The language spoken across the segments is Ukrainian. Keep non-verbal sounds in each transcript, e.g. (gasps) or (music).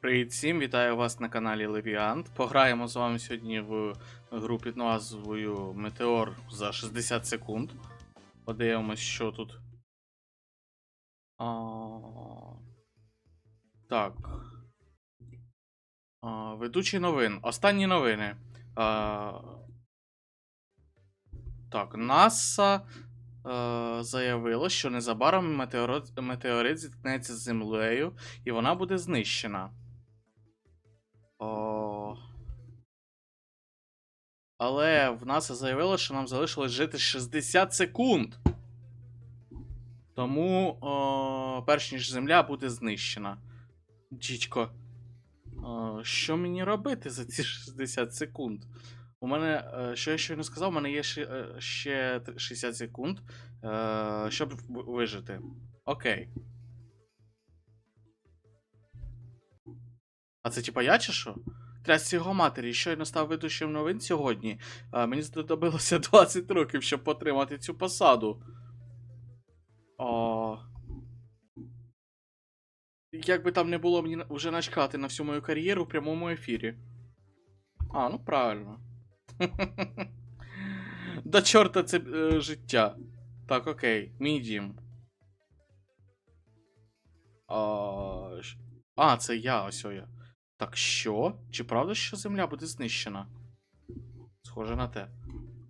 Привіт всім, вітаю вас на каналі Левіант. Пограємо з вами сьогодні в гру під назвою Метеор за 60 секунд. Подивимось, що тут. А... Так. А, ведучий новин. Останні новини. А... Так, НАСА е, заявило, що незабаром метеорит, метеорит зіткнеться з землею і вона буде знищена. О... Але в НАСА заявило, що нам залишилось жити 60 секунд. Тому, о, перш ніж Земля буде знищена. Дідько. Що мені робити за ці 60 секунд? У мене, е, що я щойно сказав, у мене є ще, е, ще 60 секунд, е, щоб вижити. Окей. А це типа я чи що? Трясці його матері, щойно став ведучим новин сьогодні. А, мені знадобилося (laughs) 20 років, щоб отримати цю посаду. О... Як би там не було мені вже начхати на всю мою кар'єру в прямому ефірі. А, ну правильно. (laughs) До чорта це е, життя. Так, окей, мій. А, а, це я, ось я. Так що? Чи правда, що земля буде знищена? Схоже на те.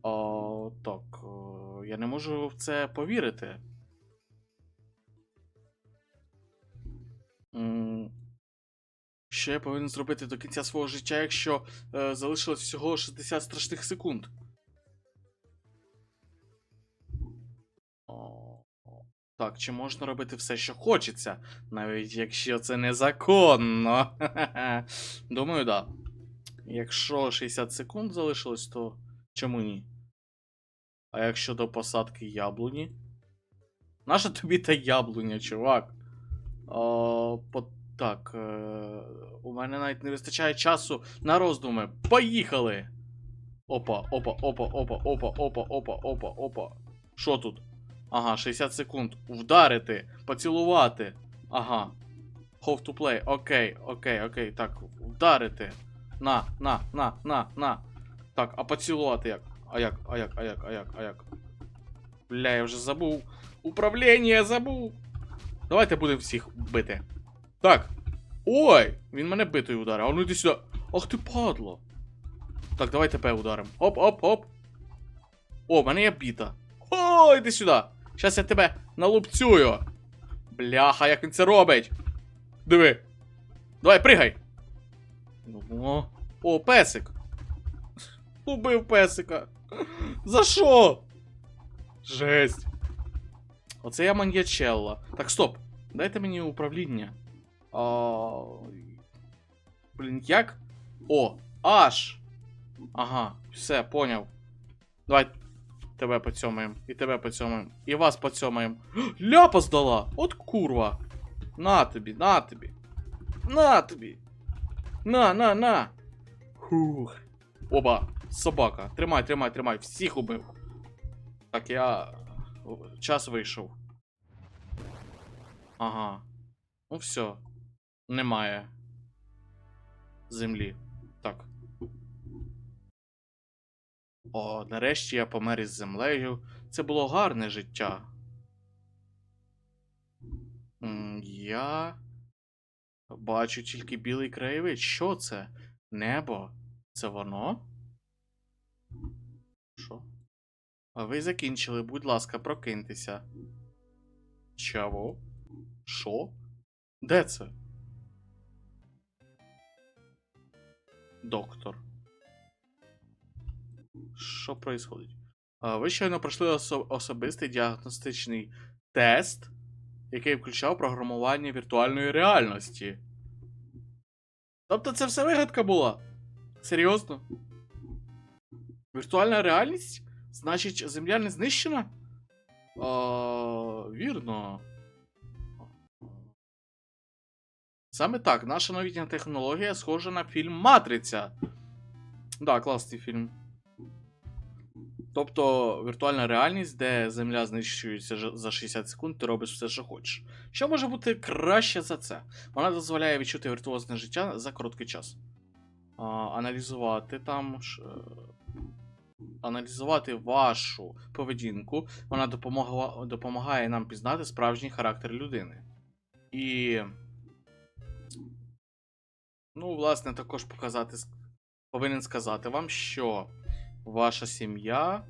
О, так. о, Я не можу в це повірити. Що я повинен зробити до кінця свого життя, якщо е, залишилось всього 60 страшних секунд? О, так, чи можна робити все, що хочеться, навіть якщо це незаконно? (laughs) Думаю, да. Якщо 60 секунд залишилось, то чому ні? А якщо до посадки яблуні? Наша тобі та яблуня, чувак? О, по... Так. Е... У мене навіть не вистачає часу на роздуми. Поїхали! Опа, опа, опа, опа, опа, опа, опа, опа, опа. Що тут? Ага, 60 секунд. Вдарити, поцілувати. Ага. Hold to play. Окей, окей, окей. Так, вдарити. На, на, на, на, на. Так, а поцілувати як? А як, а як, а як, а як, а як? Бля, я вже забув. Управління забув. Давайте будемо всіх бити. Так. Ой! Він мене битою ударив. А ну йди сюди. Ах ти падло. Так, давай тебе ударимо. Оп, оп, оп. О, в мене є біта. О, йди сюди. Щас я тебе налупцюю. Бляха, як він це робить. Диви. Давай, пригай. Ну, О, песик. Убив песика. За що? Жесть. Оце я маньячелла. Так, стоп. Дайте мені управління. А... Блін, як? О, аж. Ага, все, поняв. Давай тебе поцьомаємо. І тебе поцьомаємо. І вас поцьомаємо. (gasps) Ляпа здала! От курва. На тобі, на тобі. На тобі. На, на, на. Хух. Оба, собака. Тримай, тримай, тримай. Всіх убив. Так, я. Час вийшов. Ага. Ну все. Немає. Землі. Так. О, нарешті я помер із землею. Це було гарне життя. Я бачу тільки білий краєвид. Що це? Небо? Це воно? Що? А ви закінчили, будь ласка, прокиньтеся. Чаво? Що? Де це? Доктор. Що происходить? Ви щойно пройшли осо- особистий діагностичний тест, який включав програмування віртуальної реальності. Тобто це все вигадка була? Серйозно? Віртуальна реальність? Значить, земля не знищена? А, вірно. Саме так, наша новітня технологія схожа на фільм Матриця. Да, класний фільм. Тобто віртуальна реальність, де земля знищується за 60 секунд, ти робиш все, що хочеш. Що може бути краще за це? Вона дозволяє відчути віртуозне життя за короткий час. А, аналізувати там. е, Аналізувати вашу поведінку. Вона допомогла, допомагає нам пізнати справжній характер людини. І. Ну, власне, також показати. Повинен сказати вам, що ваша сім'я.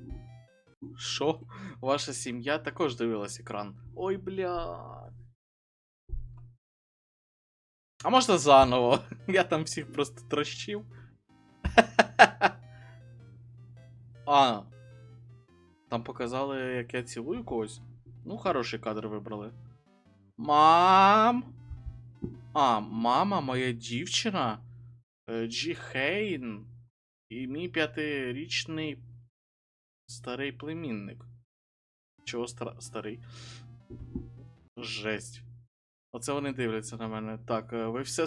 Що? Ваша сім'я також дивилась екран. Ой, бля. А можна заново? (laughs) Я там всіх просто трощив. (laughs) А. Там показали, як я цілую когось. Ну, хороший кадр вибрали. Мам. А, мама, моя дівчина. е, Джі Хейн. І мій п'ятирічний старий племінник. Чого стара- старий? Жесть. Оце вони дивляться на мене. Так, е, ви все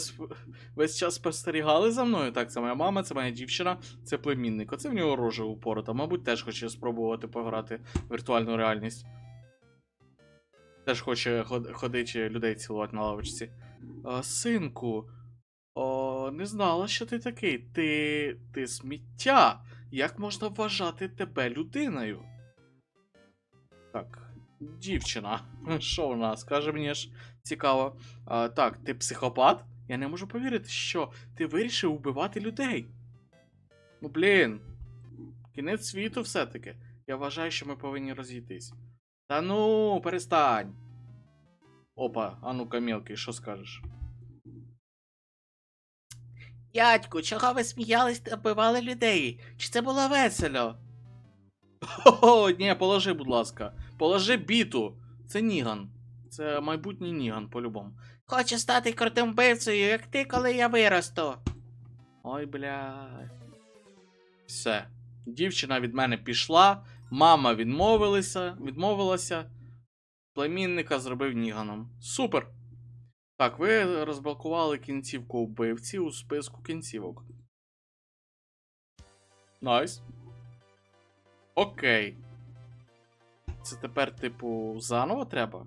весь час спостерігали за мною? Так, це моя мама, це моя дівчина, це племінник. Оце в нього рожа упорота. Мабуть, теж хоче спробувати пограти в віртуальну реальність. Теж хоче ход- ходити людей цілувати на лавочці. А, синку, о, не знала, що ти такий. Ти. ти сміття. Як можна вважати тебе людиною? Так, дівчина. (laughs) Що в нас? Каже мені ж цікаво. А, так, ти психопат? Я не можу повірити, що ти вирішив вбивати людей. Ну, блін. Кінець світу все-таки. Я вважаю, що ми повинні розійтись. Та ну, перестань. Опа, а ну-ка, мілкий, що скажеш? Дядьку, чого ви сміялись та вбивали людей? Чи це було весело? О, ні, положи, будь ласка. Положи біту. Це Ніган. Це майбутній Ніган, по-любому. Хочу стати крутим вбивцею, як ти, коли я виросту. Ой, блядь. Все. Дівчина від мене пішла, мама відмовилася, відмовилася. Племінника зробив Ніганом. Супер! Так, ви розблокували кінцівку вбивці у списку кінцівок. Найс. Окей. Це тепер, типу, заново треба?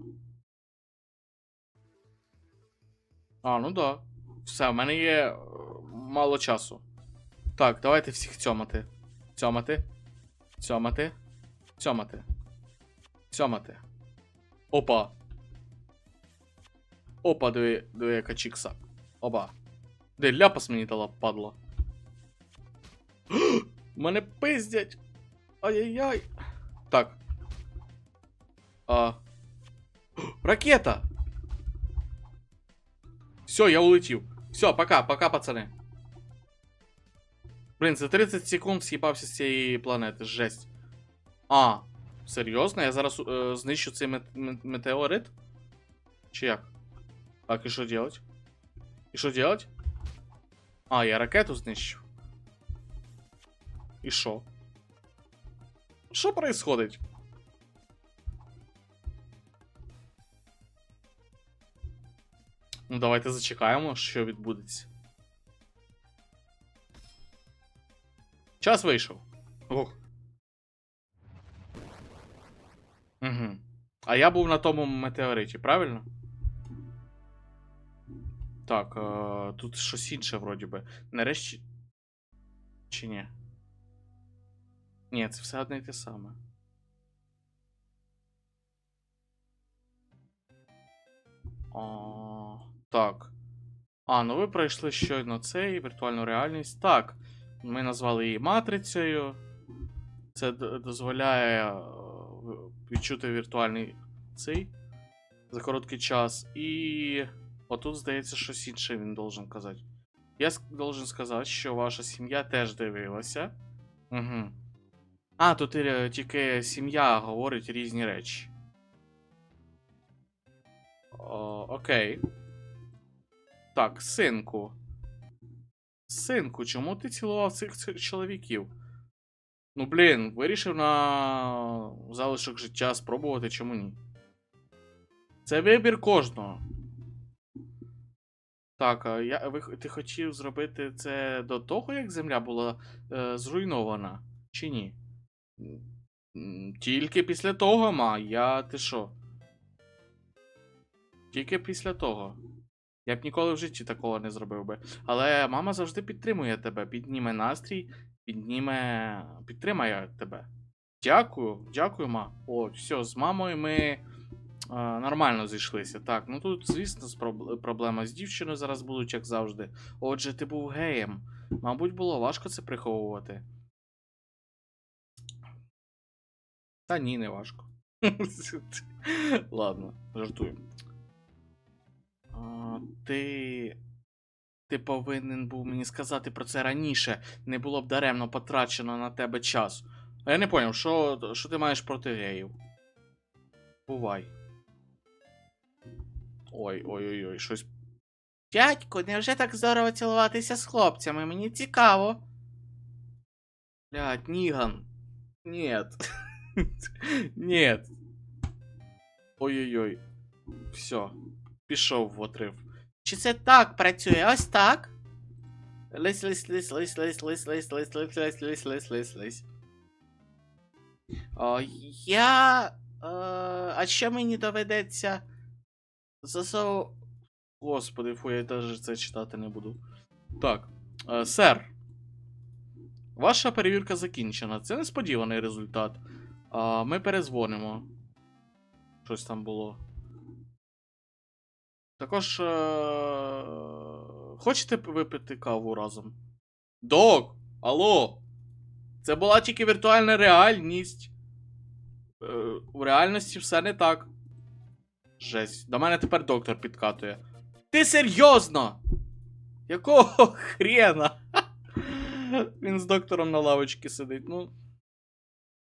А, ну да. Все, в мене є е, мало часу. Так, давайте всіх цьомати. Цьомати. Цьомати. Цьомати. Цьомати. Опа. Опа, диви, диви, яка. Опа. Де ляпас мені дала, падла. (gasps) Мене пиздять. Ай-яй-яй. Так. А. (gasps) Ракета! Все, я улетів. Все, пока, пока, пацани. Блін, за 30 секунд з'їбався з цієї планети. Жесть. А, серйозно? Я зараз е, знищу цей мет- мет- метеорит? Чи як? Так, і що делать? І що делать? А, я ракету знищу. І що? Що происходить? Ну, давайте зачекаємо, що відбудеться. Час вийшов. Ух. Угу. А я був на тому метеориті, правильно? Так, е, тут щось інше вроді би. Нарешті. Чи ні? Ні, це все одне й те саме. О, так. А, ну ви пройшли щойно цей віртуальну реальність. Так. Ми назвали її матрицею. Це дозволяє е, відчути віртуальний цей за короткий час. І отут, здається, щось інше він должен казати. Я должен сказати, що ваша сім'я теж дивилася. Угу. А, тут е, тільки сім'я говорить різні речі. О, окей. Так, синку. Синку, чому ти цілував цих чоловіків? Ну, блін, вирішив на залишок життя спробувати, чому ні? Це вибір кожного. Так, я, ви, ти хотів зробити це до того, як земля була е, зруйнована, чи ні? Тільки після того, ма. Я ти що? Тільки після того. Я б ніколи в житті такого не зробив би. Але мама завжди підтримує тебе, підніме настрій, підніме. підтримає тебе. Дякую, дякую, ма. О, все, з мамою ми нормально зійшлися. Так, ну тут, звісно, проблема з дівчиною зараз будуть, як завжди. Отже, ти був геєм. Мабуть, було важко це приховувати. Та ні, не важко. (laughs) Ладно, жартую. А, ти. Ти повинен був мені сказати про це раніше. Не було б даремно потрачено на тебе час. А я не поняв, що, що ти маєш проти геїв? Бувай. Ой, ой, ой, ой, щось. Дядько, невже так здорово цілуватися з хлопцями? Мені цікаво. Блядь, Ніган. Нет. Нет. Ой-ой-ой. Все. Пішов в отрив. Чи це так працює? Ось так? Лись, лись, лись, лись, лись, лись, лись, лись, лись, лись, лись, лись, лись, лись. Я. Е, а що мені доведеться? Засов... Господи, фу, я навіть це читати не буду. Так. Е, сер. Ваша перевірка закінчена. Це несподіваний результат. А, ми перезвонимо. Щось там було. Також. Е... Хочете випити каву разом? Док! Алло! Це була тільки віртуальна реальність. Е, у реальності все не так. Жесть. До мене тепер доктор підкатує. Ти серйозно? Якого (laughs) хрена? Він з доктором на лавочці сидить. Ну.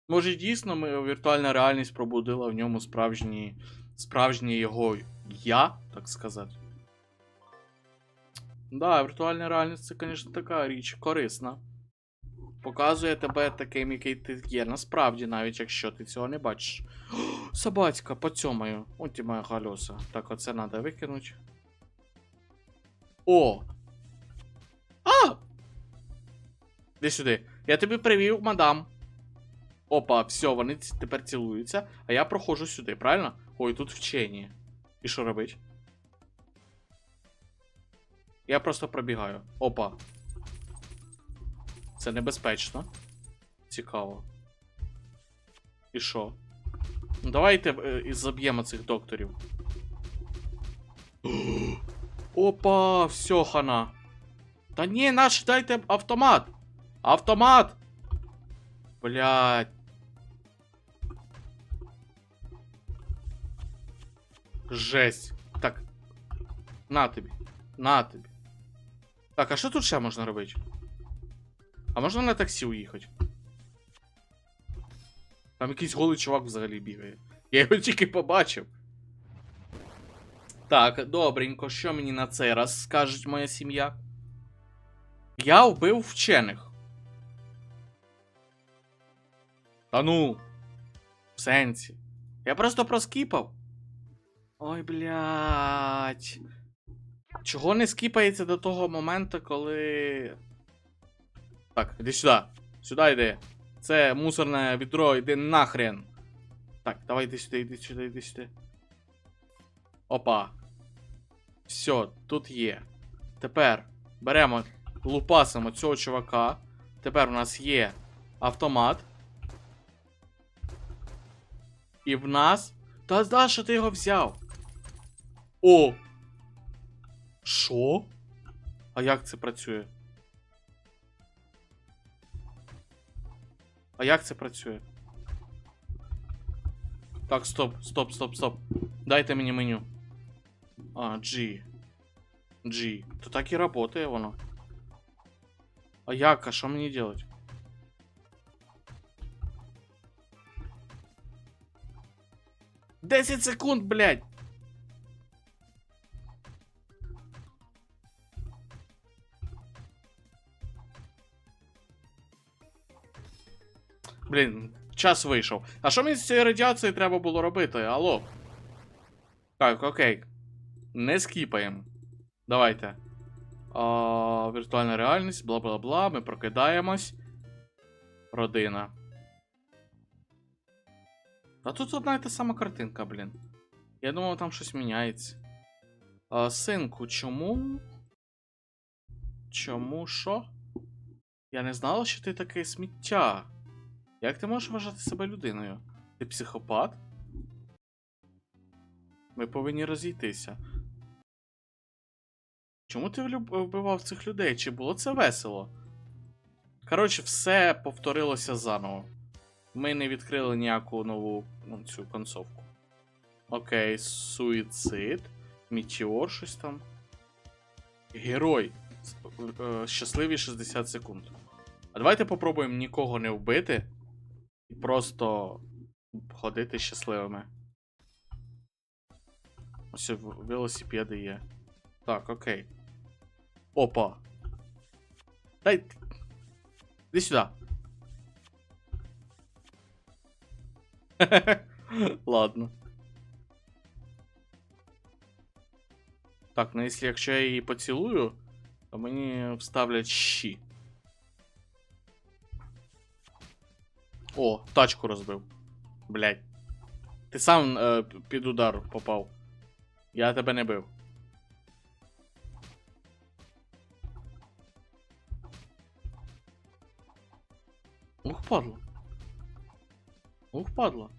Може, дійсно, ми, віртуальна реальність пробудила в ньому справжні, справжнє його я, так сказати. Да, віртуальна реальність це, звісно, така річ корисна. Показує тебе таким, який ти є. Насправді, навіть якщо ти цього не бачиш. О, (gasps) собацька, поцьомаю. От ті моя колеса. Так, оце треба викинути. О! А! Іди сюди. Я тобі привів, мадам. Опа, все, вони тепер цілуються, а я проходжу сюди, правильно? Ой, тут вчені. І що робить? Я просто пробігаю. Опа. Це небезпечно. Цікаво. І що? Ну, давайте е, і заб'ємо цих докторів. (gasps) Опа, все, хана. Та ні, наш дайте автомат. Автомат! Блядь. Жесть. Так. На тобі. На тобі. Так, а що тут ще можна робити? А можна на таксі уїхати? Там якийсь голий чувак взагалі бігає. Я його тільки побачив. Так, добренько, що мені на цей раз скажуть моя сім'я? Я вбив вчених. Та ну. В сенсі. Я просто проскіпав. Ой, блядь. Чого не скіпається до того моменту, коли. Так, іди сюди. Сюди йди. Це мусорне відро, йди нахрен. Так, давай йди сюди, йди сюди, йди сюди. Опа. Все, тут є. Тепер беремо, лупасимо цього чувака. Тепер у нас є автомат. І в нас. Та да, що ти його взяв? О! Що? А як це працює? А як це працює? Так, стоп, стоп, стоп, стоп. Дайте мені меню. А, G. G. То так і работає воно. А як? А що мені делать? Десять секунд, блядь! Блін, час вийшов. А що мені з цією радіацією треба було робити? Алло? Так, окей. Не скіпаємо. Давайте. А, віртуальна реальність, бла бла бла. Ми прокидаємось. Родина. Та тут одна і та сама картинка, блін. Я думав, там щось міняється. А, синку, чому. Чому що? Я не знала, що ти таке сміття. Як ти можеш вважати себе людиною? Ти психопат? Ми повинні розійтися. Чому ти вбивав цих людей? Чи було це весело? Коротше, все повторилося заново. Ми не відкрили ніяку нову ну, цю концовку. Окей, суїцид. Мітіор, щось там. Герой. Е, Щасливі 60 секунд. А давайте попробуємо нікого не вбити. І просто ходити щасливими. Ось велосипеди є. Так, окей. Опа. Дай. Іди сюди. (laughs) Ладно. Так, ну якщо, якщо я її поцілую, то мені вставлять щі. О, тачку розбив. Блять. Ти сам е, під удар попав. Я тебе не бив. Ух, падла. Ух, падла.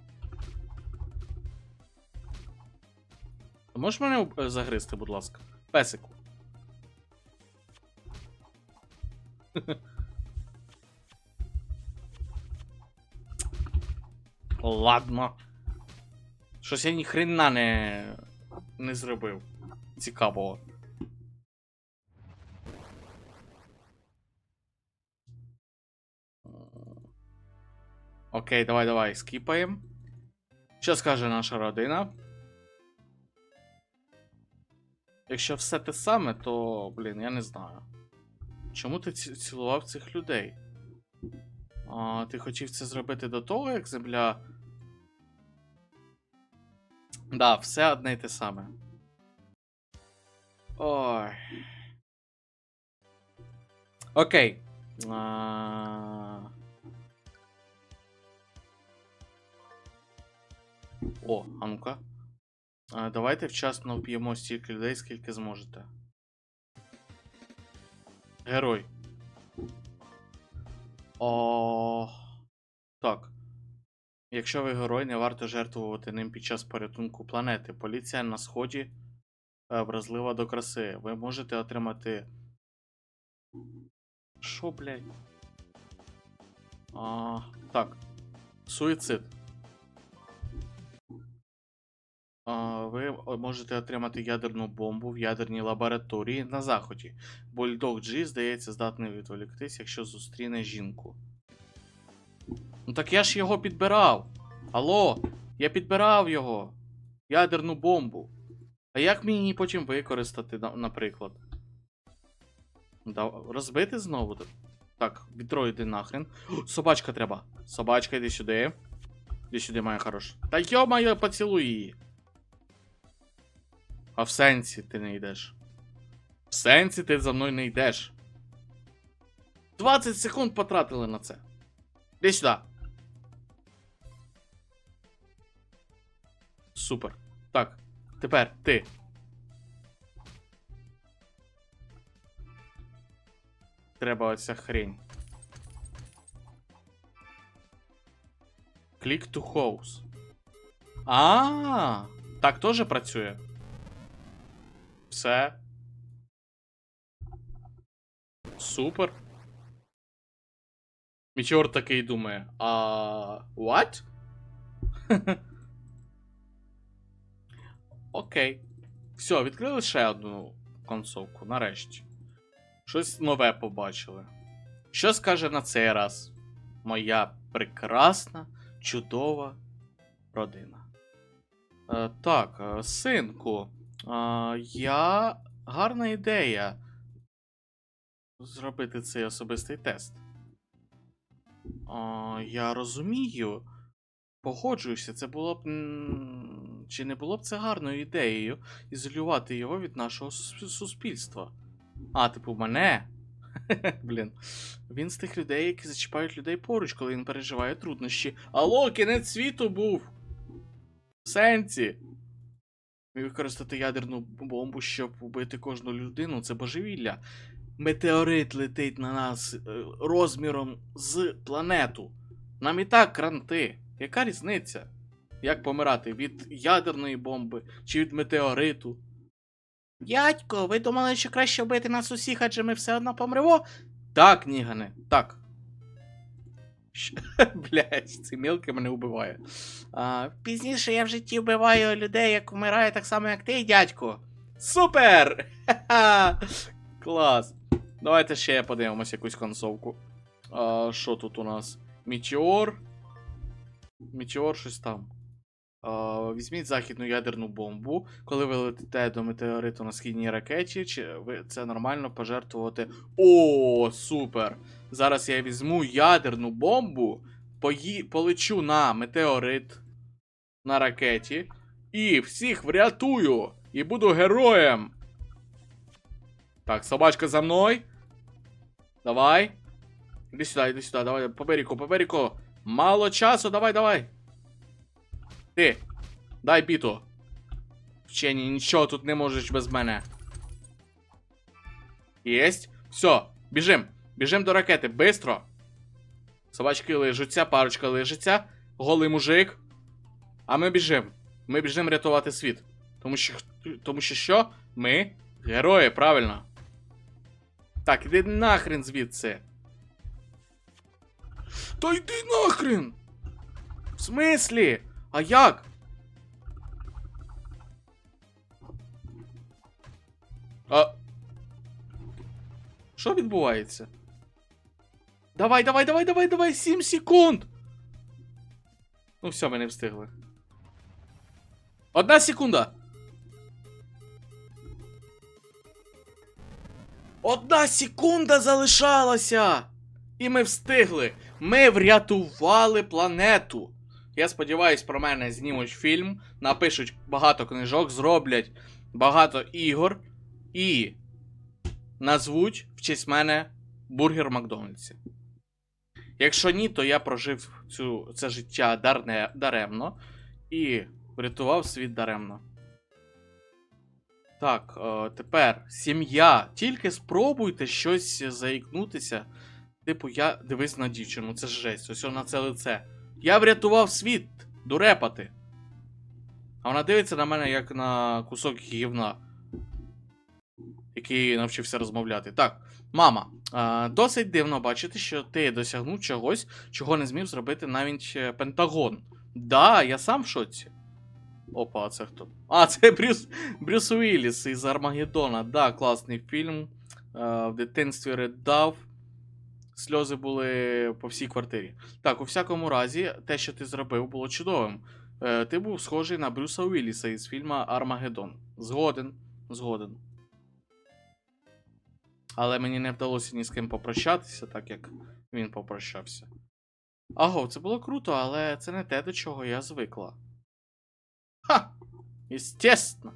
Можеш мене е, загризти, будь ласка? Песику. (laughs) Ладно. Щось я ніхрена не. не зробив. Цікавого. Окей, давай, давай, скіпаємо. Що скаже наша родина? Якщо все те саме, то, блін, я не знаю. Чому ти цілував цих людей? А, ти хотів це зробити до того, як земля. Да, все одне й те саме. Ой. Окей. А... О, а ну-ка. Давайте вчасно вб'ємо стільки людей, скільки зможете. Герой. О. Так. Якщо ви герой, не варто жертвувати ним під час порятунку планети. Поліція на сході е, вразлива до краси. Ви можете отримати. Що, блядь? А, так. Суїцид. Ви можете отримати ядерну бомбу в ядерній лабораторії на заході. Бульдог Джі, здається, здатний відволіктись, якщо зустріне жінку. Ну так я ж його підбирав. Алло, я підбирав його. Ядерну бомбу. А як мені її потім використати, наприклад? Розбити знову? Так, відро нахрен. Собачка треба. Собачка, йди сюди. Іди сюди, моя хороша. Та йо-моє, поцілуй її. А в сенсі ти не йдеш. В сенсі ти за мною не йдеш. 20 секунд потратили на це. Іди сюди. Супер. Так, тепер ти. Треба оця хрень. Click to house. А, так теж працює. Все. Супер. Мічор такий думає. А. What? (laughs) Окей. Все, відкрили ще одну концовку, нарешті. Щось нове побачили. Що скаже на цей раз моя прекрасна, чудова родина? Е, так, е, синку. А, я. Гарна ідея. Зробити цей особистий тест. А, я розумію. Погоджуюся, це було б. Чи не було б це гарною ідеєю ізолювати його від нашого суспільства? А, типу, мене? (laughs) Блін. Він з тих людей, які зачіпають людей поруч, коли він переживає труднощі. Алло, кінець світу був! сенсі. Використати ядерну бомбу, щоб убити кожну людину, це божевілля. Метеорит летить на нас е, розміром з планету. Нам і так кранти. Яка різниця? Як помирати? Від ядерної бомби чи від метеориту? Дядько, ви думали, що краще вбити нас усіх, адже ми все одно помремо? Так, Нігане, так. Блять, ці мілки мене вбиває. А, пізніше я в житті вбиваю людей, як вмираю, так само, як ти, дядько. Супер! (laughs) Клас. Давайте ще подивимось якусь концовку. А, що тут у нас? Мітеор. Мітеор щось там. А, візьміть західну ядерну бомбу. Коли ви летите до метеориту на східній ракеті, чи ви це нормально пожертвувати. О, супер! Зараз я візьму ядерну бомбу, пої... полечу на метеорит на ракеті і всіх врятую! І буду героєм! Так, собачка за мною. Давай. Іди сюди, іди сюди, давай, по берегу, по берегу. Мало часу, давай, давай. Ти, дай біту. Вчені, нічого тут не можеш без мене. Єсть. Все, біжим. Біжим до ракети, бистро. Собачки лежаться, парочка лежиться. Голий мужик. А ми біжим. Ми біжим рятувати світ. Тому що. Тому що що? Ми герої, правильно. Так, іди нахрен звідси. Та йди нахрен! В смислі? А як? А. Що відбувається? Давай, давай, давай, давай, давай, 7 секунд! Ну все, ми не встигли. Одна секунда! Одна секунда залишалася! І ми встигли! Ми врятували планету! Я сподіваюсь, про мене знімуть фільм, напишуть багато книжок, зроблять багато ігор і назвуть в честь мене бургер Макдональдсі. Якщо ні, то я прожив цю, це життя дарне, даремно і врятував світ даремно. Так, е, тепер сім'я. Тільки спробуйте щось заікнутися. Типу, я дивись на дівчину, це жесть, ось на це лице. Я врятував світ, дурепати. А вона дивиться на мене як на кусок гівна, який навчився розмовляти. Так, мама, досить дивно бачити, що ти досягнув чогось, чого не зміг зробити навіть е, Пентагон. Да, я сам в шоці. Опа, а це хто? А, (laughs) це Брюс, Брюс Уілліс із Армагеддона. Да, класний фільм. Е, в дитинстві ридав. Сльози були по всій квартирі. Так, у всякому разі, те, що ти зробив, було чудовим. Е, ти був схожий на Брюса Уілліса із фільму Армагеддон. Згоден, згоден. Але мені не вдалося ні з ким попрощатися, так як він попрощався. Аго, це було круто, але це не те, до чого я звикла. Ха! Естественно.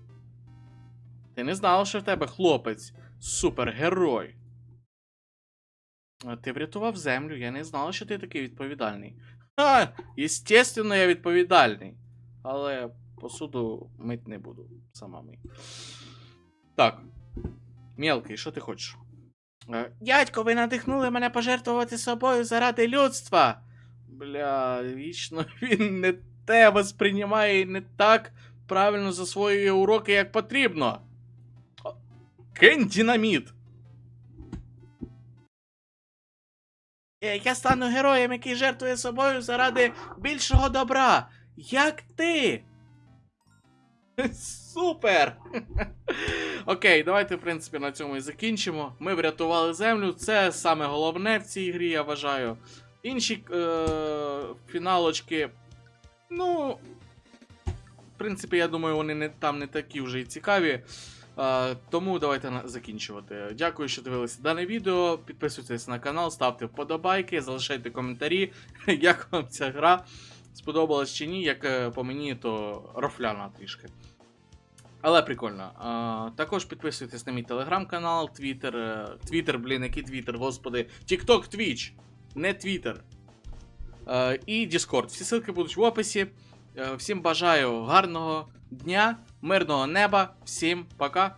Ти не знала, що в тебе хлопець супергерой. Ти врятував землю, я не знала, що ти такий відповідальний. Ха! Естественно, я відповідальний. Але посуду мить не буду. Сама мий. Так. Мелкий, що ти хочеш? Е, Дядько, ви надихнули мене пожертвувати собою заради людства. Бля, вічно (laughs) він не те восприймає і не так правильно засвоює уроки, як потрібно. О, Кинь динаміт. Я стану героєм, який жертвує собою заради більшого добра. Як ти? (laughs) Супер! (laughs) Окей, давайте, в принципі, на цьому і закінчимо. Ми врятували землю. Це саме головне в цій грі, я вважаю. Інші е- фіналочки. Ну. В принципі, я думаю, вони не, там не такі вже і цікаві. Тому давайте закінчувати. Дякую, що дивилися дане відео. Підписуйтесь на канал, ставте вподобайки, залишайте коментарі, (laughs) як вам ця гра. Сподобалась чи ні, як е, по мені, то рофляна трішки. Але прикольно. Також підписуйтесь на мій телеграм-канал, Твіттер. е, Твіттер, блін, який Твіттер, господи. TikTok, Twitch, не Твіттер. Е, і Discord. Всі ссылки будуть в описі. Всім бажаю гарного дня, мирного неба. Всім пока.